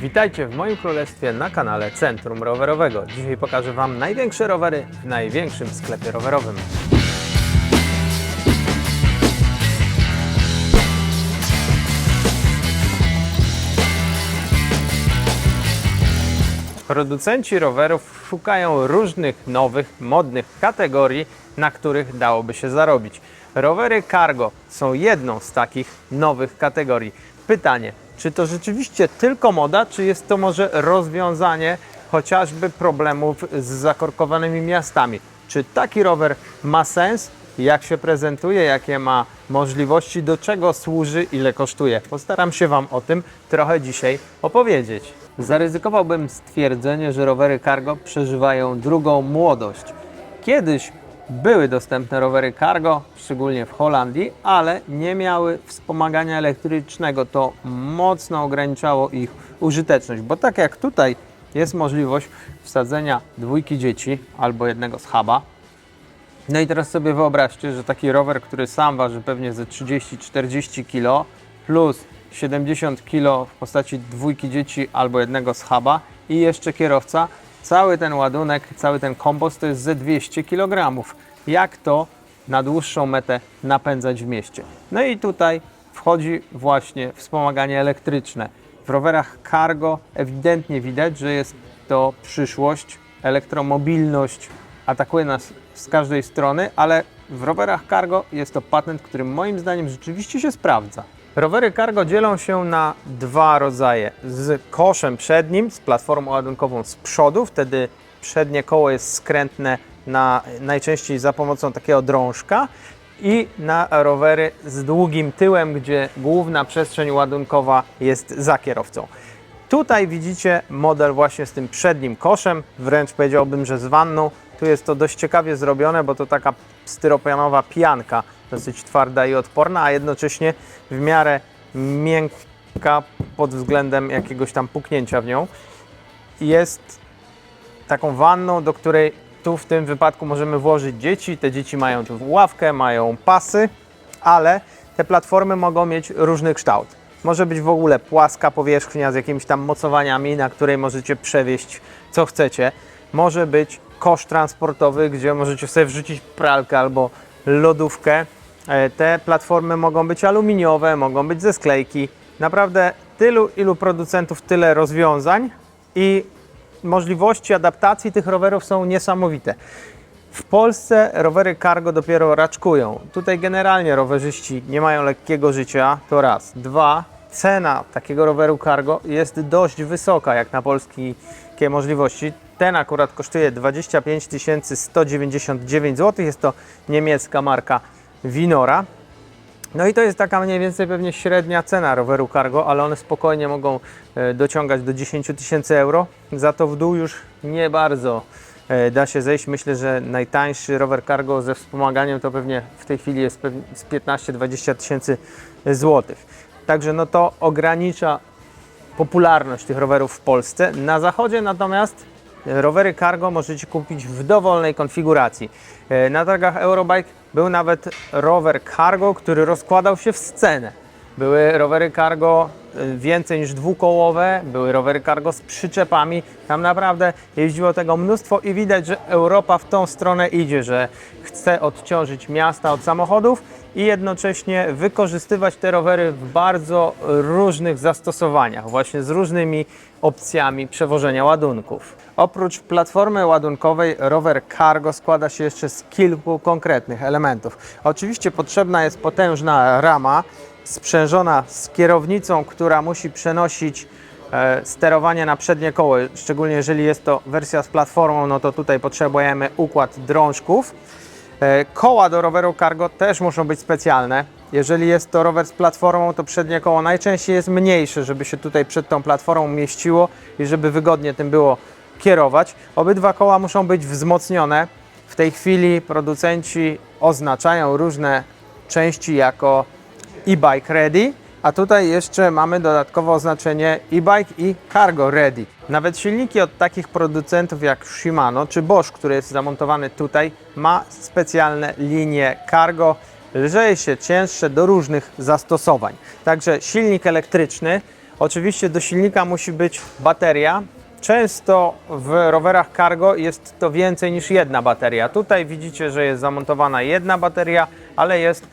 Witajcie w moim królestwie na kanale Centrum Rowerowego. Dzisiaj pokażę Wam największe rowery w największym sklepie rowerowym. Producenci rowerów szukają różnych nowych, modnych kategorii, na których dałoby się zarobić. Rowery cargo są jedną z takich nowych kategorii. Pytanie, czy to rzeczywiście tylko moda, czy jest to może rozwiązanie chociażby problemów z zakorkowanymi miastami? Czy taki rower ma sens? Jak się prezentuje, jakie ma możliwości, do czego służy, ile kosztuje? Postaram się Wam o tym trochę dzisiaj opowiedzieć. Zaryzykowałbym stwierdzenie, że rowery cargo przeżywają drugą młodość. Kiedyś były dostępne rowery cargo, szczególnie w Holandii, ale nie miały wspomagania elektrycznego. To mocno ograniczało ich użyteczność, bo tak jak tutaj jest możliwość wsadzenia dwójki dzieci albo jednego schaba. No i teraz sobie wyobraźcie, że taki rower, który sam waży pewnie ze 30-40 kg plus 70 kg w postaci dwójki dzieci albo jednego schaba i jeszcze kierowca cały ten ładunek, cały ten kompost to jest ze 200 kg. Jak to na dłuższą metę napędzać w mieście? No i tutaj wchodzi właśnie wspomaganie elektryczne. W rowerach cargo ewidentnie widać, że jest to przyszłość, elektromobilność atakuje nas z każdej strony, ale w rowerach cargo jest to patent, który moim zdaniem rzeczywiście się sprawdza. Rowery cargo dzielą się na dwa rodzaje. Z koszem przednim, z platformą ładunkową z przodu, wtedy przednie koło jest skrętne na, najczęściej za pomocą takiego drążka i na rowery z długim tyłem, gdzie główna przestrzeń ładunkowa jest za kierowcą. Tutaj widzicie model właśnie z tym przednim koszem, wręcz powiedziałbym, że z wanną. Tu jest to dość ciekawie zrobione, bo to taka styropianowa pianka, dosyć twarda i odporna, a jednocześnie w miarę miękka pod względem jakiegoś tam puknięcia w nią. Jest taką wanną, do której tu w tym wypadku możemy włożyć dzieci. Te dzieci mają tu ławkę, mają pasy, ale te platformy mogą mieć różny kształt. Może być w ogóle płaska powierzchnia z jakimiś tam mocowaniami, na której możecie przewieźć co chcecie. Może być kosz transportowy, gdzie możecie sobie wrzucić pralkę albo lodówkę. E, Te platformy mogą być aluminiowe, mogą być ze sklejki. Naprawdę tylu, ilu producentów, tyle rozwiązań i możliwości adaptacji tych rowerów są niesamowite. W Polsce rowery cargo dopiero raczkują. Tutaj generalnie rowerzyści nie mają lekkiego życia, to raz. Dwa, cena takiego roweru cargo jest dość wysoka jak na polskie możliwości. Ten akurat kosztuje 25 199 zł. Jest to niemiecka marka Winora. No i to jest taka mniej więcej pewnie średnia cena roweru cargo, ale one spokojnie mogą e, dociągać do 10 tysięcy euro. Za to w dół już nie bardzo e, da się zejść. Myślę, że najtańszy rower cargo ze wspomaganiem to pewnie w tej chwili jest z 15-20 tysięcy złotych. Także no to ogranicza popularność tych rowerów w Polsce. Na zachodzie natomiast rowery cargo możecie kupić w dowolnej konfiguracji. E, Na targach Eurobike był nawet rower cargo, który rozkładał się w scenę. Były rowery cargo e, więcej niż dwukołowe, były rowery cargo z przyczepami. Tam naprawdę jeździło tego mnóstwo i widać, że Europa w tą stronę idzie, że chce odciążyć miasta od samochodów i jednocześnie wykorzystywać te rowery w bardzo różnych zastosowaniach, właśnie z różnymi opcjami przewożenia ładunków. Oprócz platformy ładunkowej, rower cargo składa się jeszcze z kilku konkretnych elementów. Oczywiście potrzebna jest potężna rama sprzężona z kierownicą, która musi przenosić e, sterowanie na przednie koło, szczególnie jeżeli jest to wersja z platformą, no to tutaj potrzebujemy układ drążków. E, Koła do roweru cargo też muszą być specjalne. Jeżeli jest to rower z platformą, to przednie koło najczęściej jest mniejsze, żeby się tutaj przed tą platformą mieściło i żeby wygodnie tym było kierować. Obydwa koła muszą być wzmocnione. W tej chwili producenci oznaczają różne części jako e-bike ready, a tutaj jeszcze mamy dodatkowe oznaczenie e-bike i cargo ready. Nawet silniki od takich producentów jak Shimano czy Bosch, który jest zamontowany tutaj, ma specjalne linie cargo, lżejsze, cięższe do różnych zastosowań. Także silnik elektryczny Oczywiście do silnika musi być bateria. Często w rowerach cargo jest to więcej niż jedna bateria. Tutaj widzicie, że jest zamontowana jedna bateria, ale jest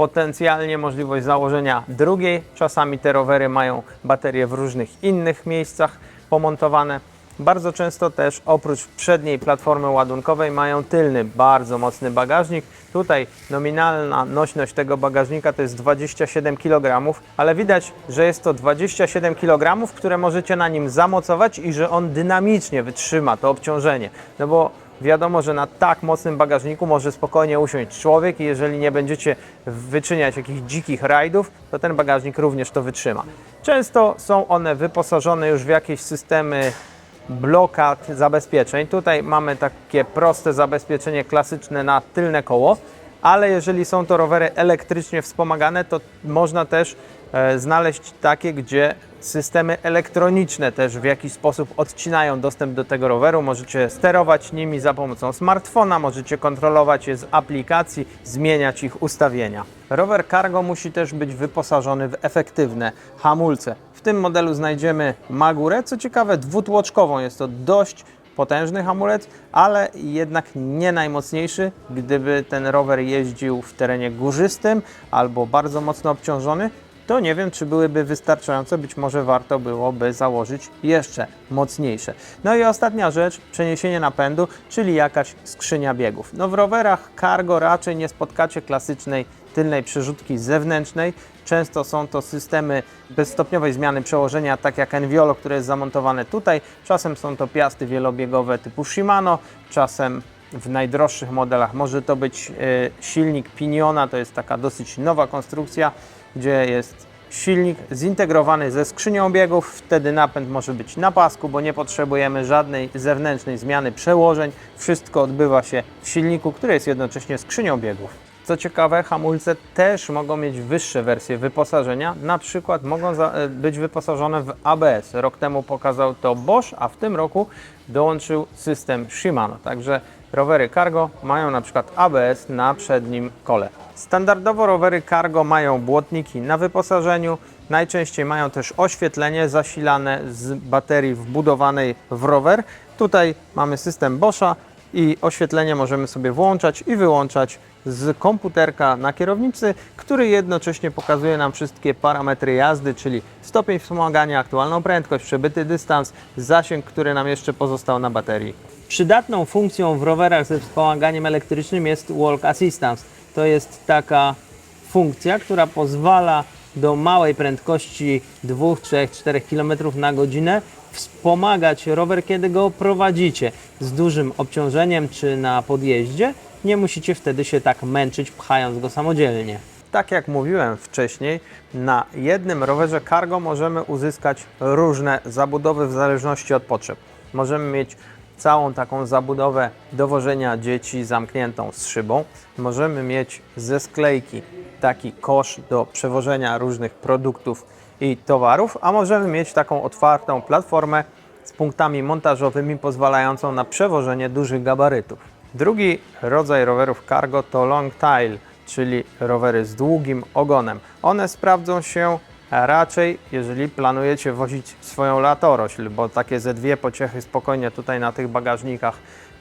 potencjalnie możliwość założenia drugiej. Czasami te rowery mają baterie w różnych innych miejscach pomontowane. Bardzo często też oprócz przedniej platformy ładunkowej mają tylny, bardzo mocny bagażnik. Tutaj nominalna nośność tego bagażnika to jest 27 kg, ale widać, że jest to 27 kg, które możecie na nim zamocować i że on dynamicznie wytrzyma to obciążenie. No bo wiadomo, że na tak mocnym bagażniku może spokojnie usiąść człowiek i jeżeli nie będziecie wyczyniać jakichś dzikich rajdów, to ten bagażnik również to wytrzyma. Często są one wyposażone już w jakieś systemy blokad zabezpieczeń. Tutaj mamy takie proste zabezpieczenie klasyczne na tylne koło, ale jeżeli są to rowery elektrycznie wspomagane, to można też e, znaleźć takie, gdzie systemy elektroniczne też w jakiś sposób odcinają dostęp do tego roweru. Możecie sterować nimi za pomocą smartfona, możecie kontrolować je z aplikacji, zmieniać ich ustawienia. Rower Cargo musi też być wyposażony w efektywne hamulce. W tym modelu znajdziemy Magurę, co ciekawe dwutłoczkową. Jest to dość potężny hamulec, ale jednak nie najmocniejszy. Gdyby ten rower jeździł w terenie górzystym albo bardzo mocno obciążony, to nie wiem, czy byłyby wystarczające. Być może warto byłoby założyć jeszcze mocniejsze. No i ostatnia rzecz, przeniesienie napędu, czyli jakaś skrzynia biegów. No w rowerach cargo raczej nie spotkacie klasycznej tylnej przerzutki zewnętrznej. Często są to systemy bezstopniowej zmiany przełożenia, tak jak Enviolo, które jest zamontowane tutaj. Czasem są to piasty wielobiegowe typu Shimano, czasem w najdroższych modelach może to być e, silnik Piniona, to jest taka dosyć nowa konstrukcja, gdzie jest silnik zintegrowany ze skrzynią biegów, wtedy napęd może być na pasku, bo nie potrzebujemy żadnej zewnętrznej zmiany przełożeń. Wszystko odbywa się w silniku, który jest jednocześnie skrzynią biegów. Co ciekawe, hamulce też mogą mieć wyższe wersje wyposażenia, na przykład mogą e, być wyposażone w ABS. Rok temu pokazał to Bosch, a w tym roku dołączył system Shimano. Także rowery cargo mają na przykład ABS na przednim kole. Standardowo rowery cargo mają błotniki na wyposażeniu, najczęściej mają też oświetlenie zasilane z baterii wbudowanej w rower. Tutaj mamy system Boscha i oświetlenie możemy sobie włączać i wyłączać z komputerka na kierownicy, który jednocześnie pokazuje nam wszystkie parametry jazdy, czyli stopień wspomagania, aktualną prędkość, przebyty dystans, zasięg, który nam jeszcze pozostał na baterii. Przydatną funkcją w rowerach ze wspomaganiem elektrycznym jest Walk Assistance. To jest taka funkcja, która pozwala do małej prędkości 2, 3, 4 km na godzinę wspomagać rower, kiedy go prowadzicie z dużym obciążeniem czy na podjeździe. Nie musicie wtedy się tak męczyć, pchając go samodzielnie. Tak jak mówiłem wcześniej, na jednym rowerze cargo możemy uzyskać różne zabudowy w zależności od potrzeb. Możemy mieć całą taką zabudowę dowożenia dzieci zamkniętą z szybą. Możemy mieć ze sklejki taki kosz do przewożenia różnych produktów i towarów, a możemy mieć taką otwartą platformę z punktami montażowymi pozwalającą na przewożenie dużych gabarytów. Drugi rodzaj rowerów cargo to long tail, czyli rowery z długim ogonem. One sprawdzą się raczej, jeżeli planujecie wozić swoją latorośl, bo takie ze dwie pociechy spokojnie tutaj na tych bagażnikach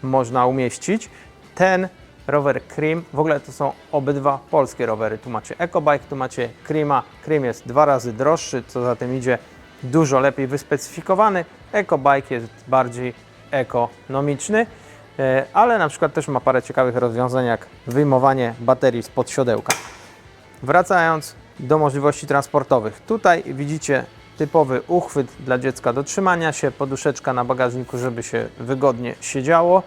można umieścić. Ten rower Cream, w ogóle to są obydwa polskie rowery. Tu macie EcoBike, tu macie Creama. Cream jest dwa razy droższy, co za tym idzie dużo lepiej wyspecyfikowany. EcoBike jest bardziej ekonomiczny, e, ale na przykład też ma parę ciekawych rozwiązań, jak wyjmowanie baterii spod siodełka. Wracając do możliwości transportowych. Tutaj widzicie typowy uchwyt dla dziecka do trzymania się, poduszeczka na bagażniku, żeby się wygodnie siedziało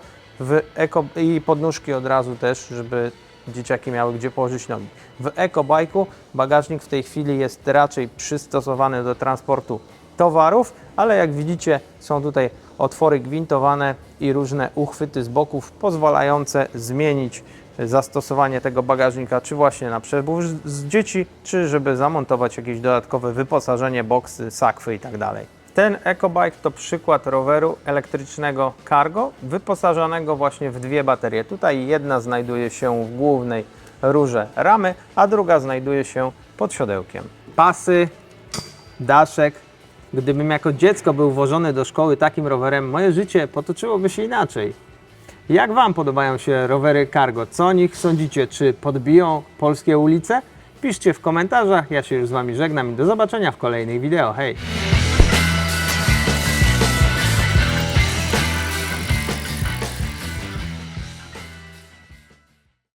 eko i podnóżki od razu też, żeby dzieciaki miały gdzie położyć nogi. W ekobajku bagażnik w tej chwili jest raczej przystosowany do transportu towarów, ale jak widzicie są tutaj otwory gwintowane i różne uchwyty z boków pozwalające zmienić zastosowanie tego bagażnika, czy właśnie na przewóz z dzieci, czy żeby zamontować jakieś dodatkowe wyposażenie, boksy, sakwy itd. Ten EcoBike to przykład roweru elektrycznego cargo wyposażonego właśnie w dwie baterie. Tutaj jedna znajduje się w głównej rurze ramy, a druga znajduje się pod siodełkiem. Pasy, daszek Gdybym jako dziecko był włożony do szkoły takim rowerem, moje życie potoczyłoby się inaczej. Jak Wam podobają się rowery cargo? Co o nich sądzicie? Czy podbiją polskie ulice? Piszcie w komentarzach. Ja się już z Wami żegnam i do zobaczenia w kolejnych wideo. Hej!